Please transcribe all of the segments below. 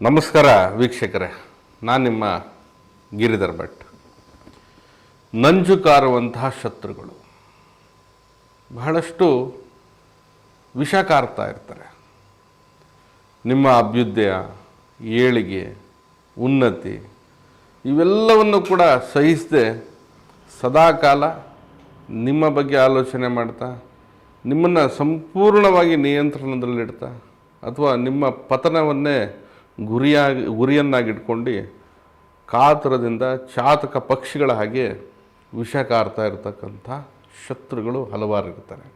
ನಮಸ್ಕಾರ ವೀಕ್ಷಕರೇ, ನಾನು ನಿಮ್ಮ ಗಿರಿಧರ್ ಭಟ್. ನಂಜು ಕಾರುವಂತಹ ಶತ್ರುಗಳು ಬಹಳಷ್ಟು ವಿಷ ಕಾರ್ತಾ ಇರ್ತಾರೆ. ನಿಮ್ಮ ಅಭ್ಯುದಯ, ಏಳಿಗೆ, ಉನ್ನತಿ ಇವೆಲ್ಲವನ್ನು ಕೂಡ ಸಹಿಸದೆ ಸದಾಕಾಲ ನಿಮ್ಮ ಬಗ್ಗೆ ಆಲೋಚನೆ ಮಾಡ್ತಾ, ನಿಮ್ಮನ್ನು ಸಂಪೂರ್ಣವಾಗಿ ನಿಯಂತ್ರಣದಲ್ಲಿಡ್ತಾ ಅಥವಾ ನಿಮ್ಮ ಪತನವನ್ನೇ ಗುರಿಯಾಗಿ, ಗುರಿಯನ್ನಾಗಿಟ್ಕೊಂಡು ಕಾತರದಿಂದ ಚಾತಕ ಪಕ್ಷಿಗಳ ಹಾಗೆ ವಿಷ ಕಾರ್ತಾ ಇರತಕ್ಕಂಥ ಶತ್ರುಗಳು ಹಲವಾರು ಇರ್ತಾರೆ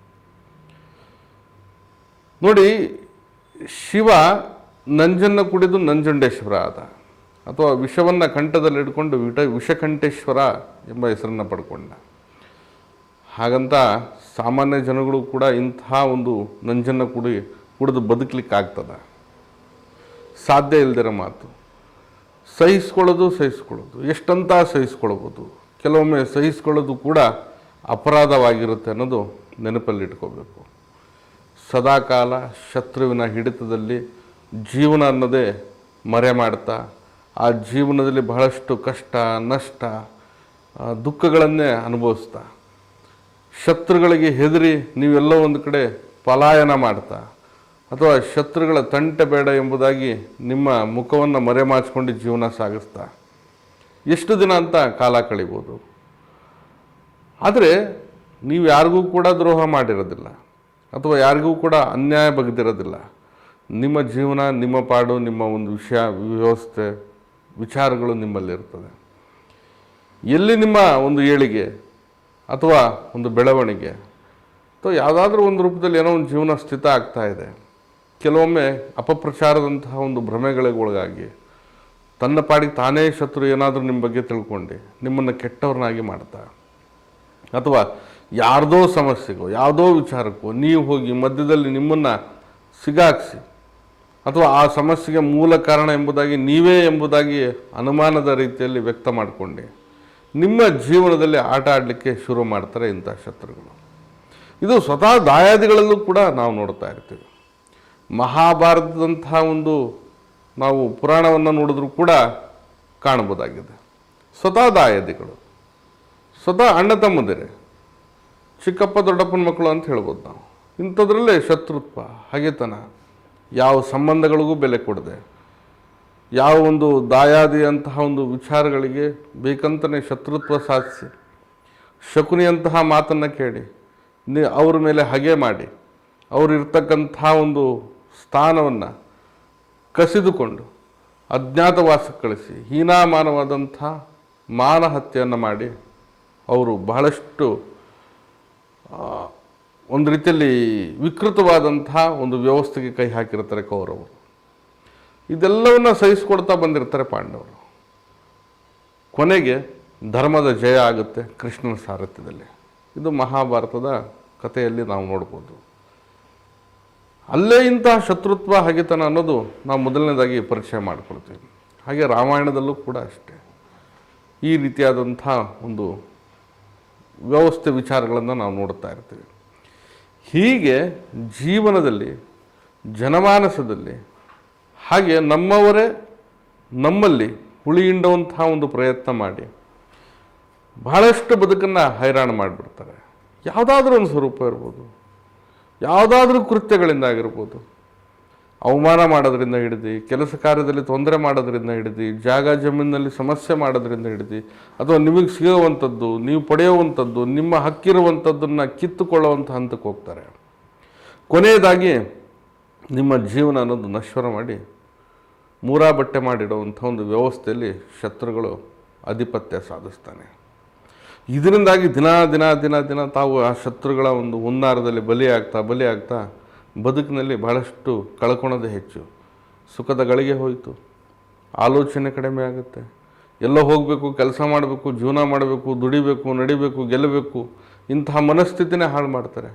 ನೋಡಿ, ಶಿವ ನಂಜನ್ನು ಕುಡಿದು ನಂಜುಂಡೇಶ್ವರ ಆದ. ಅಥವಾ ವಿಷವನ್ನು ಕಂಠದಲ್ಲಿ ಇಟ್ಕೊಂಡು ವಿಟ, ವಿಷಕಂಠೇಶ್ವರ ಎಂಬ ಹೆಸರನ್ನು ಪಡ್ಕೊಂಡ. ಹಾಗಂತ ಸಾಮಾನ್ಯ ಜನಗಳು ಕೂಡ ಇಂಥ ಒಂದು ನಂಜನ್ನು ಕುಡಿ, ಕುಡಿದು ಬದುಕಲಿಕ್ಕಾಗ್ತದ. ಸಾಧ್ಯ ಇಲ್ದಿರೋ ಮಾತು. ಸಹಿಸ್ಕೊಳ್ಳೋದು ಸಹಿಸ್ಕೊಳ್ಳೋದು. ಎಷ್ಟಂತ ಸಹಿಸ್ಕೊಳ್ಬೋದು. ಕೆಲವೊಮ್ಮೆ ಸಹಿಸ್ಕೊಳ್ಳೋದು ಕೂಡ ಅಪರಾಧವಾಗಿರುತ್ತೆ ಅನ್ನೋದು ನೆನಪಲ್ಲಿಟ್ಕೋಬೇಕು ಸದಾಕಾಲ ಶತ್ರುವಿನ ಹಿಡಿತದಲ್ಲಿ ಜೀವನ ಅನ್ನೋದೇ ಮರೆ ಮಾಡ್ತಾ, ಆ ಜೀವನದಲ್ಲಿ ಬಹಳಷ್ಟು ಕಷ್ಟ, ನಷ್ಟ ದುಃಖಗಳನ್ನೇ ಅನುಭವಿಸ್ತಾ. ಶತ್ರುಗಳಿಗೆ ಹೆದರಿ ನೀವೆಲ್ಲೋ ಒಂದು ಕಡೆ ಪಲಾಯನ ಮಾಡ್ತಾ. ಅಥವಾ ಶತ್ರುಗಳ ತಂಟೆ ಬೇಡ ಎಂಬುದಾಗಿ ನಿಮ್ಮ ಮುಖವನ್ನು ಮರೆಮಾಚಿಕೊಂಡು ಜೀವನ ಸಾಗಿಸ್ತಾ. ಎಷ್ಟು ದಿನ ಅಂತ ಕಾಲ ಕಳಿಬೋದು ಆದರೆ ನೀವು ಯಾರಿಗೂ ಕೂಡ ದ್ರೋಹ ಮಾಡಿರೋದಿಲ್ಲ. ಅಥವಾ ಯಾರಿಗೂ ಕೂಡ ಅನ್ಯಾಯ ಬಗೆದಿರೋದಿಲ್ಲ. ನಿಮ್ಮ ಜೀವನ, ನಿಮ್ಮ ಪಾಡು, ನಿಮ್ಮ ಒಂದು ವಿಷಯ, ವ್ಯವಸ್ಥೆ, ವಿಚಾರಗಳು ನಿಮ್ಮಲ್ಲಿರ್ತದೆ. ಎಲ್ಲಿ ನಿಮ್ಮ ಒಂದು ಏಳಿಗೆ ಅಥವಾ ಒಂದು ಬೆಳವಣಿಗೆ ಅಥವಾ ಯಾವುದಾದ್ರೂ ಒಂದು ರೂಪದಲ್ಲಿ ಏನೋ ಒಂದು ಜೀವನ ಸ್ಥಿತ ಆಗ್ತಾ ಇದೆ. ಕೆಲವೊಮ್ಮೆ ಅಪಪ್ರಚಾರದಂತಹ ಒಂದು ಭ್ರಮೆಗಳಿಗೆ ಒಳಗಾಗಿ ತನ್ನ ಪಾಡಿಗೆ ತಾನೇ ಶತ್ರು ಏನಾದರೂ ನಿಮ್ಮ ಬಗ್ಗೆ ತಿಳ್ಕೊಂಡು, ನಿಮ್ಮನ್ನು ಕೆಟ್ಟವ್ರನ್ನಾಗಿ ಮಾಡ್ತಾ. ಅಥವಾ ಯಾರ್ದೋ ಸಮಸ್ಯೆಗೋ ಯಾವುದೋ ವಿಚಾರಕ್ಕೋ ನೀವು ಹೋಗಿ ಮಧ್ಯದಲ್ಲಿ ನಿಮ್ಮನ್ನು ಸಿಗಾಕ್ಸಿ, ಅಥವಾ ಆ ಸಮಸ್ಯೆಗೆ ಮೂಲ ಕಾರಣ ಎಂಬುದಾಗಿ ನೀವೇ ಎಂಬುದಾಗಿ ಅನುಮಾನದ ರೀತಿಯಲ್ಲಿ ವ್ಯಕ್ತ ಮಾಡಿಕೊಂಡು. ನಿಮ್ಮ ಜೀವನದಲ್ಲಿ ಆಟ ಆಡಲಿಕ್ಕೆ ಶುರು ಮಾಡ್ತಾರೆ ಇಂಥ ಶತ್ರುಗಳು. ಇದು ಸ್ವತಃ ದಾಯಾದಿಗಳಲ್ಲೂ ಕೂಡ ನಾವು ನೋಡ್ತಾ ಇರ್ತೀವಿ. ಮಹಾಭಾರತದಂತಹ ಒಂದು ನಾವು ಪುರಾಣವನ್ನು ನೋಡಿದ್ರೂ ಕೂಡ ಕಾಣಬಹುದಾಗಿದೆ. ಸ್ವತಃ ದಾಯಾದಿಗಳು, ಸ್ವತಃ ಅಣ್ಣ ತಮ್ಮದಿರೇ, ಚಿಕ್ಕಪ್ಪ ದೊಡ್ಡಪ್ಪನ ಮಕ್ಕಳು ಅಂತ ಹೇಳ್ಬೋದು ನಾವು. ಇಂಥದ್ರಲ್ಲೇ ಶತ್ರುತ್ವ, ಹಗೆತನ, ಯಾವ ಸಂಬಂಧಗಳಿಗೂ ಬೆಲೆ ಕೊಡದೆ, ಯಾವ ಒಂದು ದಾಯಾದಿಯಂತಹ ಒಂದು ವಿಚಾರಗಳಿಗೆ ಬೇಕಂತಲೇ ಶತ್ರುತ್ವ ಸಾಧಿಸಿ, ಶಕುನಿಯಂತಹ ಮಾತನ್ನು ಕೇಳಿ ಅವ್ರ ಮೇಲೆ ಹಗೆ ಮಾಡಿ ಅವರಿರ್ತಕ್ಕಂಥ ಒಂದು ಸ್ಥಾನವನ್ನು ಕಸಿದುಕೊಂಡು ಅಜ್ಞಾತವಾಸಕ್ಕೆ ಕಳಿಸಿ ಹೀನಾಮಾನವಾದಂಥ ಮಾನಹತ್ಯೆಯನ್ನು ಮಾಡಿ ಅವರು ಬಹಳಷ್ಟು ಒಂದು ರೀತಿಯಲ್ಲಿ ವಿಕೃತವಾದಂಥ ಒಂದು ವ್ಯವಸ್ಥೆಗೆ ಕೈ ಹಾಕಿರ್ತಾರೆ ಕೌರವರು. ಇದೆಲ್ಲವನ್ನು ಸಹಿಸ್ಕೊಡ್ತಾ ಬಂದಿರ್ತಾರೆ ಪಾಂಡವರು. ಕೊನೆಗೆ ಧರ್ಮದ ಜಯ ಆಗುತ್ತೆ ಕೃಷ್ಣನ ಸಾರಥ್ಯದಲ್ಲಿ. ಇದು ಮಹಾಭಾರತದ ಕಥೆಯಲ್ಲಿ ನಾವು ನೋಡ್ಬೋದು. ಅಲ್ಲೇ ಇಂತಹ ಶತ್ರುತ್ವ, ಹಾಗೆತನ ಅನ್ನೋದು ನಾವು ಮೊದಲನೇದಾಗಿ ಪರಿಚಯ ಮಾಡಿಕೊಳ್ತೀವಿ. ಹಾಗೆ ರಾಮಾಯಣದಲ್ಲೂ ಕೂಡ ಅಷ್ಟೇ. ಈ ರೀತಿಯಾದಂಥ ಒಂದು ವ್ಯವಸ್ಥೆ ವಿಚಾರಗಳನ್ನು ನಾವು ನೋಡ್ತಾ ಇರ್ತೀವಿ. ಹೀಗೆ ಜೀವನದಲ್ಲಿ, ಜನಮಾನಸದಲ್ಲಿ, ಹಾಗೆ ನಮ್ಮವರೇ ನಮ್ಮಲ್ಲಿ ಹುಳಿಯಿಂಡುವಂತಹ ಒಂದು ಪ್ರಯತ್ನ ಮಾಡಿ ಬಹಳಷ್ಟು ಬದುಕನ್ನು ಹೈರಾಣ ಮಾಡಿಬಿಡ್ತಾರೆ. ಯಾವುದಾದ್ರೂ ಒಂದು ಸ್ವರೂಪ ಇರ್ಬೋದು. ಯಾವುದಾದ್ರೂ ಕೃತ್ಯಗಳಿಂದ ಆಗಿರ್ಬೋದು. ಅವಮಾನ ಮಾಡೋದ್ರಿಂದ ಹಿಡಿದು, ಕೆಲಸ ಕಾರ್ಯದಲ್ಲಿ ತೊಂದರೆ ಮಾಡೋದ್ರಿಂದ ಹಿಡಿದು, ಜಾಗ ಜಮೀನಿನಲ್ಲಿ ಸಮಸ್ಯೆ ಮಾಡೋದ್ರಿಂದ ಹಿಡಿದು, ಅಥವಾ ನಿಮಗೆ ಸಿಗುವಂಥದ್ದು, ನೀವು ಪಡೆಯುವಂಥದ್ದು, ನಿಮ್ಮ ಹಕ್ಕಿರುವಂಥದ್ದನ್ನು ಕಿತ್ತುಕೊಳ್ಳುವಂಥ ಹಂತಕ್ಕೆ ಹೋಗ್ತಾರೆ. ಕೊನೆಯದಾಗಿ ನಿಮ್ಮ ಜೀವನ ಅನ್ನೋದು ನಶ್ವರ ಮಾಡಿ ಮೂರಾ ಬಟ್ಟೆ ಮಾಡಿಡುವಂಥ ಒಂದು ವ್ಯವಸ್ಥೆಯಲ್ಲಿ ಶತ್ರುಗಳು ಆಧಿಪತ್ಯ ಸಾಧಿಸ್ತಾನೆ. ಇದರಿಂದಾಗಿ ದಿನ ದಿನ ದಿನ ದಿನ ತಾವು ಆ ಶತ್ರುಗಳ ಒಂದು ಹುನ್ನಾರದಲ್ಲಿ ಬಲಿಯಾಗ್ತಾ ಬಲಿಯಾಗ್ತಾ ಬದುಕಿನಲ್ಲಿ ಬಹಳಷ್ಟು ಕಳ್ಕೊಳೋದೇ ಹೆಚ್ಚು. ಸುಖದ ಗಳಿಗೆ ಹೋಯಿತು. ಆಲೋಚನೆ ಕಡಿಮೆ ಆಗುತ್ತೆ. ಎಲ್ಲ ಹೋಗಬೇಕು, ಕೆಲಸ ಮಾಡಬೇಕು, ಜೀವನ ಮಾಡಬೇಕು, ದುಡಿಬೇಕು, ನಡಿಬೇಕು, ಗೆಲ್ಲಬೇಕು, ಇಂತಹ ಮನಸ್ಥಿತಿನೇ ಹಾಳು ಮಾಡ್ತಾರೆ.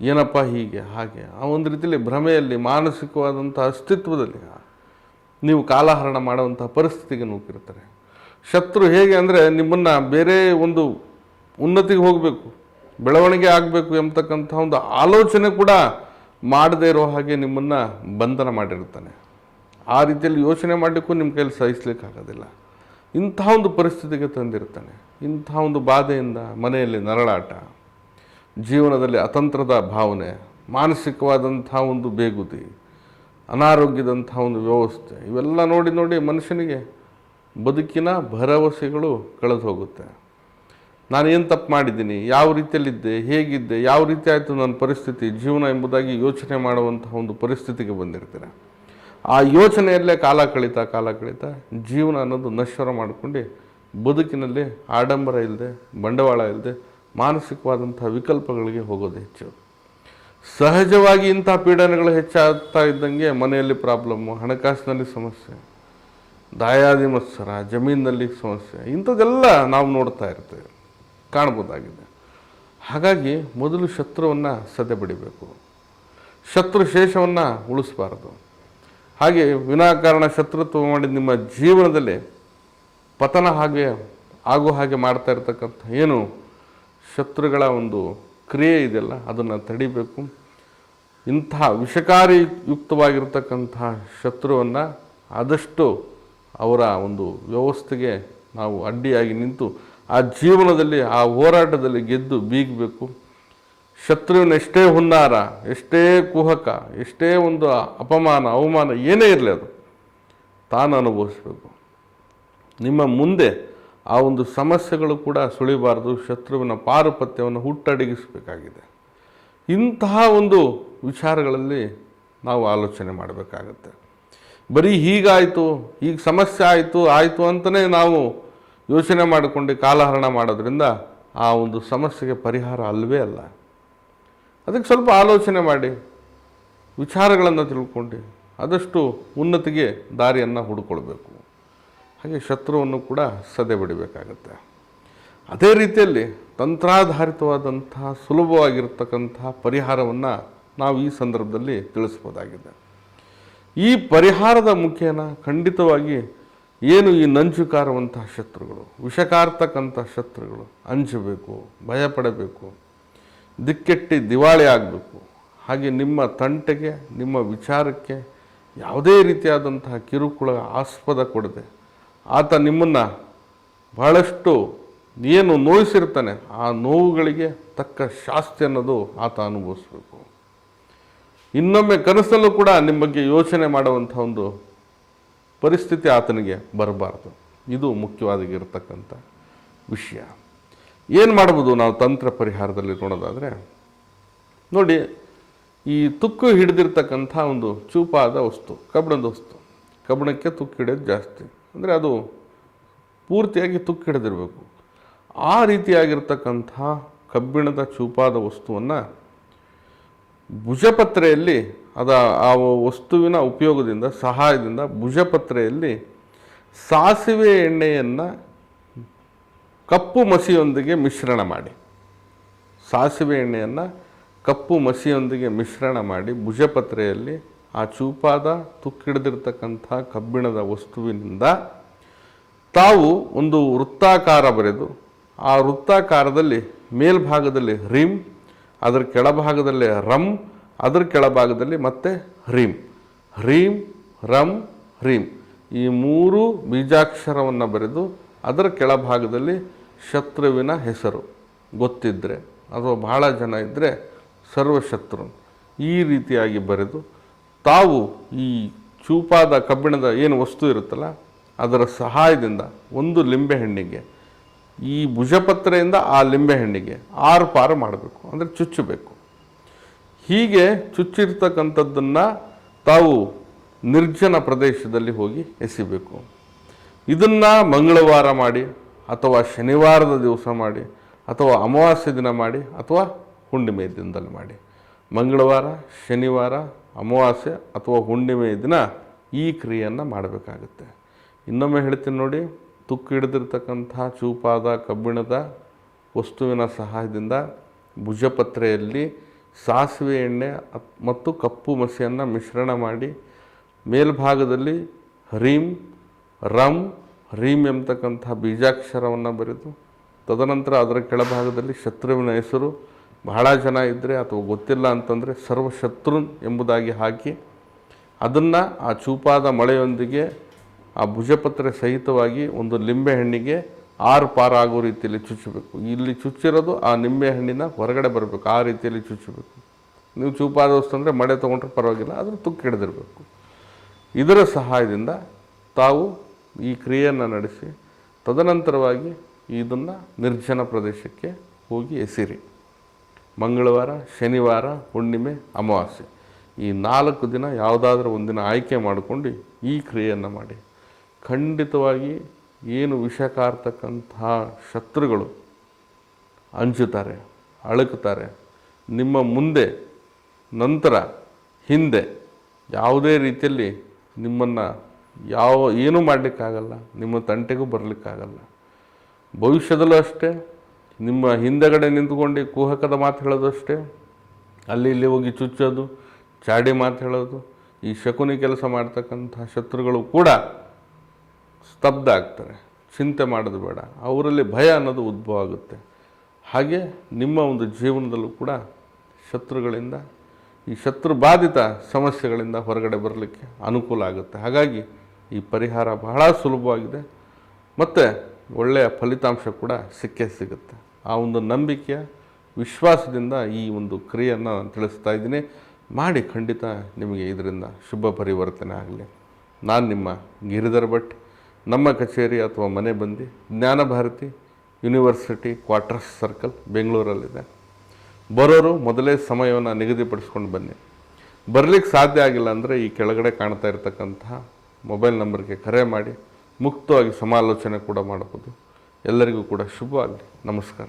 ಏನಪ್ಪ ಹೀಗೆ, ಹಾಗೆ? ಆ ಒಂದು ರೀತಿಯಲ್ಲಿ ಭ್ರಮೆಯಲ್ಲಿ ಮಾನಸಿಕವಾದಂಥ ಅಸ್ತಿತ್ವದಲ್ಲಿ ನೀವು ಕಾಲಹರಣ ಮಾಡುವಂಥ ಪರಿಸ್ಥಿತಿಗೆ ನೂಕಿರ್ತಾರೆ ಶತ್ರು ಹೇಗೆ ಅಂದರೆ ನಿಮ್ಮನ್ನು ಬೇರೆ ಒಂದು ಉನ್ನತಿಗೆ ಹೋಗಬೇಕು, ಬೆಳವಣಿಗೆ ಆಗಬೇಕು ಎಂಬತಕ್ಕಂಥ ಒಂದು ಆಲೋಚನೆ ಕೂಡ ಮಾಡದೇ ಇರೋ ಹಾಗೆ ನಿಮ್ಮನ್ನು ಬಂಧನ ಮಾಡಿರ್ತಾನೆ ಆ ರೀತಿಯಲ್ಲಿ ಯೋಚನೆ ಮಾಡಲಿಕ್ಕೂ ನಿಮ್ಮ ಕೈಲಿ ಸಹಿಸ್ಲಿಕ್ಕಾಗೋದಿಲ್ಲ. ಇಂಥ ಒಂದು ಪರಿಸ್ಥಿತಿಗೆ ತಂದಿರ್ತಾನೆ ಇಂಥ ಒಂದು ಬಾಧೆಯಿಂದ ಮನೆಯಲ್ಲಿ ನರಳಾಟ, ಜೀವನದಲ್ಲಿ ಅತಂತ್ರದ ಭಾವನೆ ಮಾನಸಿಕವಾದಂಥ ಒಂದು ಬೇಗುದಿ ಅನಾರೋಗ್ಯದಂಥ ಒಂದು ವ್ಯವಸ್ಥೆ, ಇವೆಲ್ಲ ನೋಡಿ ನೋಡಿ ಮನುಷ್ಯನಿಗೆ ಬದುಕಿನ ಭರವಸೆಗಳು ಕಳೆದು ಹೋಗುತ್ತೆ ನಾನು ಏನು ತಪ್ಪು ಮಾಡಿದ್ದೀನಿ? ಯಾವ ರೀತಿಯಲ್ಲಿದ್ದೆ? ಹೇಗಿದ್ದೆ? ಯಾವ ರೀತಿ ಆಯಿತು ನನ್ನ ಪರಿಸ್ಥಿತಿ? ಜೀವನ ಎಂಬುದಾಗಿ ಯೋಚನೆ ಮಾಡುವಂತಹ ಒಂದು ಪರಿಸ್ಥಿತಿಗೆ ಬಂದಿರ್ತೀರ. ಆ ಯೋಚನೆಯಲ್ಲೇ ಕಾಲ ಕಳೀತಾ ಕಾಲ ಕಳೀತಾ ಜೀವನ ಅನ್ನೋದು ನಶ್ವರ ಮಾಡಿಕೊಂಡು ಬದುಕಿನಲ್ಲಿ ಆಡಂಬರ ಇಲ್ಲದೆ, ಬಂಡವಾಳ ಇಲ್ಲದೆ ಮಾನಸಿಕವಾದಂಥ ವಿಕಲ್ಪಗಳಿಗೆ ಹೋಗೋದು ಹೆಚ್ಚು. ಸಹಜವಾಗಿ ಇಂಥ ಪೀಡನೆಗಳು ಹೆಚ್ಚಾಗ್ತಾ ಇದ್ದಂಗೆ ಮನೆಯಲ್ಲಿ ಪ್ರಾಬ್ಲಮ್ಮು ಹಣಕಾಸಿನಲ್ಲಿ ಸಮಸ್ಯೆ. ದಾಯಾದಿ ಮತ್ಸರ ಜಮೀನಿನಲ್ಲಿ ಸಮಸ್ಯೆ, ಇಂಥದ್ದೆಲ್ಲ ನಾವು ನೋಡ್ತಾ ಇರ್ತೇವೆ, ಕಾಣ್ಬೋದಾಗಿದೆ. ಹಾಗಾಗಿ ಮೊದಲು ಶತ್ರುವನ್ನು ಸದೆ ಬಡಿಬೇಕು. ಶತ್ರು ಶೇಷವನ್ನು ಉಳಿಸಬಾರದು. ಹಾಗೆ ವಿನಾಕಾರಣ ಶತ್ರುತ್ವ ಮಾಡಿ ನಿಮ್ಮ ಜೀವನದಲ್ಲಿ ಪತನ ಹಾಗೆ, ಆಗೋ ಹಾಗೆ ಮಾಡ್ತಾ ಇರ್ತಕ್ಕಂಥ ಏನು ಶತ್ರುಗಳ ಒಂದು ಕ್ರಿಯೆ ಇದೆಯಲ್ಲ, ಅದನ್ನು ತಡಿಬೇಕು. ಇಂತಹ ವಿಷಕಾರಿ ಯುಕ್ತವಾಗಿರ್ತಕ್ಕಂತಹ ಶತ್ರುವನ್ನು ಆದಷ್ಟು ಅವರ ಒಂದು ವ್ಯವಸ್ಥೆಗೆ ನಾವು ಅಡ್ಡಿಯಾಗಿ ನಿಂತು ಆ ಜೀವನದಲ್ಲಿ, ಆ ಹೋರಾಟದಲ್ಲಿ ಗೆದ್ದು ಬೀಗಬೇಕು. ಶತ್ರುವಿನ ಎಷ್ಟೇ ಹುನ್ನಾರ, ಎಷ್ಟೇ ಕುಹಕ, ಎಷ್ಟೇ ಒಂದು ಅಪಮಾನ, ಅವಮಾನ ಏನೇ ಇರಲಿ ಅದು ತಾನು ಅನುಭವಿಸಬೇಕು. ನಿಮ್ಮ ಮುಂದೆ ಆ ಒಂದು ಸಮಸ್ಯೆಗಳು ಕೂಡ ಸುಳಿಬಾರದು, ಶತ್ರುವಿನ ಪಾರುಪತ್ಯವನ್ನು ಹುಟ್ಟಡಗಿಸಬೇಕಾಗಿದೆ. ಇಂತಹ ಒಂದು ವಿಚಾರಗಳಲ್ಲಿ ನಾವು ಆಲೋಚನೆ ಮಾಡಬೇಕಾಗತ್ತೆ. ಬರೀ ಹೀಗಾಯಿತು ಈಗ ಸಮಸ್ಯೆ ಆಯಿತು ಆಯಿತು ಅಂತಲೇ ನಾವು ಯೋಚನೆ ಮಾಡಿಕೊಂಡು ಕಾಲಹರಣ ಮಾಡೋದ್ರಿಂದ ಆ ಒಂದು ಸಮಸ್ಯೆಗೆ ಪರಿಹಾರ ಅಲ್ಲವೇ ಅಲ್ಲ. ಅದಕ್ಕೆ ಸ್ವಲ್ಪ ಆಲೋಚನೆ ಮಾಡಿ, ವಿಚಾರಗಳನ್ನು ತಿಳ್ಕೊಂಡು ಆದಷ್ಟು ಉನ್ನತಿಗೆ ದಾರಿಯನ್ನು ಹುಡುಕೊಳ್ಬೇಕು. ಹಾಗೆ ಶತ್ರುವನ್ನು ಕೂಡ ಸದೆ ಬಿಡಬೇಕಾಗತ್ತೆ. ಅದೇ ರೀತಿಯಲ್ಲಿ ತಂತ್ರಾಧಾರಿತವಾದಂತಹ ಸುಲಭವಾಗಿರ್ತಕ್ಕಂತಹ ಪರಿಹಾರವನ್ನು ನಾವು ಈ ಸಂದರ್ಭದಲ್ಲಿ ತಿಳಿಸ್ಬೋದಾಗಿದೆ. ಈ ಪರಿಹಾರದ ಮುಖೇನ ಖಂಡಿತವಾಗಿ ಏನು ಈ ನಂಜುಕಾರುವಂತಹ ಶತ್ರುಗಳು, ವಿಷಕಾರ್ತಕ್ಕಂಥ ಶತ್ರುಗಳು ಅಂಜಬೇಕು, ಭಯಪಡಬೇಕು, ದಿಕ್ಕೆಟ್ಟಿ ದಿವಾಳಿ ಆಗಬೇಕು. ಹಾಗೆ ನಿಮ್ಮ ತಂಟೆಗೆ, ನಿಮ್ಮ ವಿಚಾರಕ್ಕೆ ಯಾವುದೇ ರೀತಿಯಾದಂತಹ ಕಿರುಕುಳ ಆಸ್ಪದ ಕೊಡದೆ ಆತ ನಿಮ್ಮನ್ನು ಬಹಳಷ್ಟು ಏನು ನೋಯಿಸಿರ್ತಾನೆ, ಆ ನೋವುಗಳಿಗೆ ತಕ್ಕ ಶಾಸ್ತಿ ಅನ್ನೋದು ಆತ ಅನುಭವಿಸ್ಬೇಕು. ಇನ್ನೊಮ್ಮೆ ಕನಸಲ್ಲೂ ಕೂಡ ನಿಮ್ಮ ಬಗ್ಗೆ ಯೋಚನೆ ಮಾಡುವಂಥ ಒಂದು ಪರಿಸ್ಥಿತಿ ಆತನಿಗೆ ಬರಬಾರ್ದು. ಇದು ಮುಖ್ಯವಾಗಿರ್ತಕ್ಕಂಥ ವಿಷಯ. ಏನು ಮಾಡ್ಬೋದು ನಾವು ತಂತ್ರ ಪರಿಹಾರದಲ್ಲಿ ನೋಡೋದಾದರೆ, ನೋಡಿ, ಈ ತುಕ್ಕು ಹಿಡಿದಿರ್ತಕ್ಕಂಥ ಒಂದು ಚೂಪಾದ ವಸ್ತು ಕಬ್ಬಿಣದ ವಸ್ತು. ಕಬ್ಬಿಣಕ್ಕೆ ತುಕ್ಕು ಹಿಡಿಯೋದು ಜಾಸ್ತಿ. ಅಂದರೆ ಅದು ಪೂರ್ತಿಯಾಗಿ ತುಕ್ಕು ಹಿಡಿದಿರಬೇಕು. ಆ ರೀತಿಯಾಗಿರ್ತಕ್ಕಂಥ ಕಬ್ಬಿಣದ ಚೂಪಾದ ವಸ್ತುವನ್ನು ಭುಜಪತ್ರೆಯಲ್ಲಿ ಅದ ಆ ವಸ್ತುವಿನ ಉಪಯೋಗದಿಂದ, ಸಹಾಯದಿಂದ ಭುಜಪತ್ರೆಯಲ್ಲಿ ಸಾಸಿವೆ ಎಣ್ಣೆಯನ್ನು ಕಪ್ಪು ಮಸಿಯೊಂದಿಗೆ ಮಿಶ್ರಣ ಮಾಡಿ. ಸಾಸಿವೆ ಎಣ್ಣೆಯನ್ನು ಕಪ್ಪು ಮಸಿಯೊಂದಿಗೆ ಮಿಶ್ರಣ ಮಾಡಿ ಭುಜಪತ್ರೆಯಲ್ಲಿ ಆ ಚೂಪಾದ, ತುಕ್ಕಿಡಿದಿರ್ತಕ್ಕಂಥ ಕಬ್ಬಿಣದ ವಸ್ತುವಿನಿಂದ ತಾವು ಒಂದು ವೃತ್ತಾಕಾರ ಬರೆದು, ಆ ವೃತ್ತಾಕಾರದಲ್ಲಿ ಮೇಲ್ಭಾಗದಲ್ಲಿ ಹ್ರೀಂ ಅದರ ಕೆಳಭಾಗದಲ್ಲಿ ರಂ, ಅದರ ಕೆಳಭಾಗದಲ್ಲಿ ಮತ್ತೆ ಹ್ರೀಂ. ಹ್ರೀಂ, ರಂ, ಹ್ರೀಂ. ಈ ಮೂರು ಬೀಜಾಕ್ಷರವನ್ನು ಬರೆದು ಅದರ ಕೆಳಭಾಗದಲ್ಲಿ ಶತ್ರುವಿನ ಹೆಸರು. ಗೊತ್ತಿದ್ದರೆ ಅಥವಾ ಬಹಳ ಜನ ಇದ್ದರೆ ಸರ್ವಶತ್ರು. ಈ ರೀತಿಯಾಗಿ ಬರೆದು ತಾವು ಈ ಚೂಪಾದ ಕಬ್ಬಿಣದ ಏನು ವಸ್ತು ಇರುತ್ತಲ್ಲ, ಅದರ ಸಹಾಯದಿಂದ ಒಂದು ಲಿಂಬೆಹಣ್ಣಿಗೆ ಈ ಭುಜಪತ್ರೆಯಿಂದ ಆ ಲಿಂಬೆಹಣ್ಣಿಗೆ ಆರು ಪಾರು ಮಾಡಬೇಕು, ಅಂದರೆ ಚುಚ್ಚಬೇಕು. ಹೀಗೆ ಚುಚ್ಚಿರ್ತಕ್ಕಂಥದ್ದನ್ನು ತಾವು ನಿರ್ಜನ ಪ್ರದೇಶದಲ್ಲಿ ಹೋಗಿ ಎಸಿಬೇಕು. ಇದನ್ನು ಮಂಗಳವಾರ ಮಾಡಿ, ಅಥವಾ ಶನಿವಾರದ ದಿವಸ ಮಾಡಿ, ಅಥವಾ ಅಮಾವಾಸ್ಯೆ ದಿನ ಮಾಡಿ, ಅಥವಾ ಹುಣ್ಣಿಮೆ ದಿನದಲ್ಲಿ ಮಾಡಿ. ಮಂಗಳವಾರ, ಶನಿವಾರ, ಅಮಾವಾಸ್ಯೆ ಅಥವಾ ಹುಣ್ಣಿಮೆ ದಿನ ಈ ಕ್ರಿಯೆಯನ್ನು ಮಾಡಬೇಕಾಗುತ್ತೆ. ಇನ್ನೊಮ್ಮೆ ಹೇಳ್ತೀನಿ ನೋಡಿ ತುಕ್ಕು ಹಿಡಿದಿರ್ತಕ್ಕಂಥ ಚೂಪಾದ ಕಬ್ಬಿಣದ ವಸ್ತುವಿನ ಸಹಾಯದಿಂದ ಭುಜಪತ್ರೆಯಲ್ಲಿ ಸಾಸಿವೆ ಎಣ್ಣೆ ಮತ್ತು ಕಪ್ಪು ಮಸಿಯನ್ನು ಮಿಶ್ರಣ ಮಾಡಿ ಮೇಲ್ಭಾಗದಲ್ಲಿ ಹ್ರೀಂ, ರಂ, ಹ್ರೀಂ ಎಂಬತಕ್ಕಂಥ ಬೀಜಾಕ್ಷರವನ್ನು ಬರೆದು, ತದನಂತರ ಅದರ ಕೆಳಭಾಗದಲ್ಲಿ ಶತ್ರುವಿನ ಹೆಸರು. ಬಹಳ ಜನ ಇದ್ದರೆ ಅಥವಾ ಗೊತ್ತಿಲ್ಲ ಅಂತಂದರೆ ಸರ್ವಶತ್ರು ಎಂಬುದಾಗಿ ಹಾಕಿ ಅದನ್ನು ಆ ಚೂಪಾದ ಮಳೆಯೊಂದಿಗೆ ಆ ಭುಜಪತ್ರೆ ಸಹಿತವಾಗಿ ಒಂದು ಲಿಂಬೆಹಣ್ಣಿಗೆ ಆರು ಪಾರು ಆಗೋ ರೀತಿಯಲ್ಲಿ ಚುಚ್ಚಬೇಕು. ಇಲ್ಲಿ ಚುಚ್ಚಿರೋದು ಆ ನಿಂಬೆಹಣ್ಣಿನ ಹೊರಗಡೆ ಬರಬೇಕು, ಆ ರೀತಿಯಲ್ಲಿ ಚುಚ್ಚಬೇಕು. ನೀವು ಚೂಪಾದ ವಸ್ತು ಅಂದರೆ ಮಳೆ ತೊಗೊಂಡ್ರೆ ಪರವಾಗಿಲ್ಲ, ಆದರೆ ತುಕ್ಕಿ ಹಿಡಿದಿರಬೇಕು. ಇದರ ಸಹಾಯದಿಂದ ತಾವು ಈ ಕ್ರಿಯೆಯನ್ನು ನಡೆಸಿ, ತದನಂತರವಾಗಿ ಇದನ್ನು ನಿರ್ಜನ ಪ್ರದೇಶಕ್ಕೆ ಹೋಗಿ ಎಸಿರಿ. ಮಂಗಳವಾರ, ಶನಿವಾರ, ಹುಣ್ಣಿಮೆ, ಅಮಾವಾಸ್ಯೆ. ಈ ನಾಲ್ಕು ದಿನ ಯಾವುದಾದ್ರೂ ಒಂದಿನ ಆಯ್ಕೆ ಮಾಡಿಕೊಂಡು ಈ ಕ್ರಿಯೆಯನ್ನು ಮಾಡಿ. ಖಂಡಿತವಾಗಿ ಏನು ವಿಷ ಕಾರ್ತಕ್ಕಂತಹ ಶತ್ರುಗಳು ಹಂಚುತ್ತಾರೆ ಅಳುಕುತ್ತಾರೆ ನಿಮ್ಮ ಮುಂದೆ, ನಂತರ, ಹಿಂದೆ ಯಾವುದೇ ರೀತಿಯಲ್ಲಿ ನಿಮ್ಮನ್ನು ಯಾವ ಏನೂ ಮಾಡಲಿಕ್ಕಾಗಲ್ಲ, ನಿಮ್ಮ ತಂಟೆಗೂ ಬರಲಿಕ್ಕಾಗಲ್ಲ. ಭವಿಷ್ಯದಲ್ಲೂ ಅಷ್ಟೇ, ನಿಮ್ಮ ಹಿಂದೆಗಡೆ ನಿಂತ್ಕೊಂಡು ಕುಹಕದ ಮಾತು ಹೇಳೋದು ಅಷ್ಟೇ, ಅಲ್ಲಿ ಇಲ್ಲಿ ಹೋಗಿ ಚುಚ್ಚೋದು, ಚಾಡಿ ಮಾತು ಹೇಳೋದು, ಈ ಶಕುನಿ ಕೆಲಸ ಮಾಡ್ತಕ್ಕಂಥ ಶತ್ರುಗಳು ಕೂಡ ಸ್ತಬ್ಧ ಆಗ್ತಾರೆ, ಚಿಂತೆ ಮಾಡೋದು ಬೇಡ. ಅವರಲ್ಲಿ ಭಯ ಅನ್ನೋದು ಉದ್ಭವ ಆಗುತ್ತೆ. ಹಾಗೆ ನಿಮ್ಮ ಒಂದು ಜೀವನದಲ್ಲೂ ಕೂಡ ಶತ್ರುಗಳಿಂದ, ಈ ಶತ್ರು ಬಾಧಿತ ಸಮಸ್ಯೆಗಳಿಂದ ಹೊರಗಡೆ ಬರಲಿಕ್ಕೆ ಅನುಕೂಲ ಆಗುತ್ತೆ. ಹಾಗಾಗಿ ಈ ಪರಿಹಾರ ಬಹಳ ಸುಲಭವಾಗಿದೆ. ಮತ್ತು ಒಳ್ಳೆಯ ಫಲಿತಾಂಶ ಕೂಡ ಸಿಕ್ಕೇ ಸಿಗುತ್ತೆ. ಆ ಒಂದು ನಂಬಿಕೆಯ ವಿಶ್ವಾಸದಿಂದ ಈ ಒಂದು ಕ್ರಿಯೆಯನ್ನು ನಾನು ತಿಳಿಸ್ತಾ ಇದ್ದೀನಿ. ಮಾಡಿ ಖಂಡಿತ ನಿಮಗೆ ಇದರಿಂದ ಶುಭ ಪರಿವರ್ತನೆ ಆಗಲಿ. ನಾನು ನಿಮ್ಮ ಗಿರಿಧರ್ ಭಟ್. ನಮ್ಮ ಕಚೇರಿ ಅಥವಾ ಮನೆ ಬಂದು ಜ್ಞಾನಭಾರತಿ ಯೂನಿವರ್ಸಿಟಿ ಕ್ವಾರ್ಟರ್ಸ್ ಸರ್ಕಲ್ ಬೆಂಗಳೂರಲ್ಲಿದೆ. ಬರೋರು ಮೊದಲೇ ಸಮಯವನ್ನು ನಿಗದಿಪಡಿಸ್ಕೊಂಡು ಬನ್ನಿ. ಬರಲಿಕ್ಕೆ ಸಾಧ್ಯ ಆಗಿಲ್ಲ ಅಂದರೆ ಈ ಕೆಳಗಡೆ ಕಾಣ್ತಾ ಇರತಕ್ಕಂತಹ ಮೊಬೈಲ್ ನಂಬರ್ಗೆ ಕರೆ ಮಾಡಿ ಮುಕ್ತವಾಗಿ ಸಮಾಲೋಚನೆ ಕೂಡ ಮಾಡಬಹುದು. ಎಲ್ಲರಿಗೂ ಕೂಡ ಶುಭವಾಗಲಿ ನಮಸ್ಕಾರ.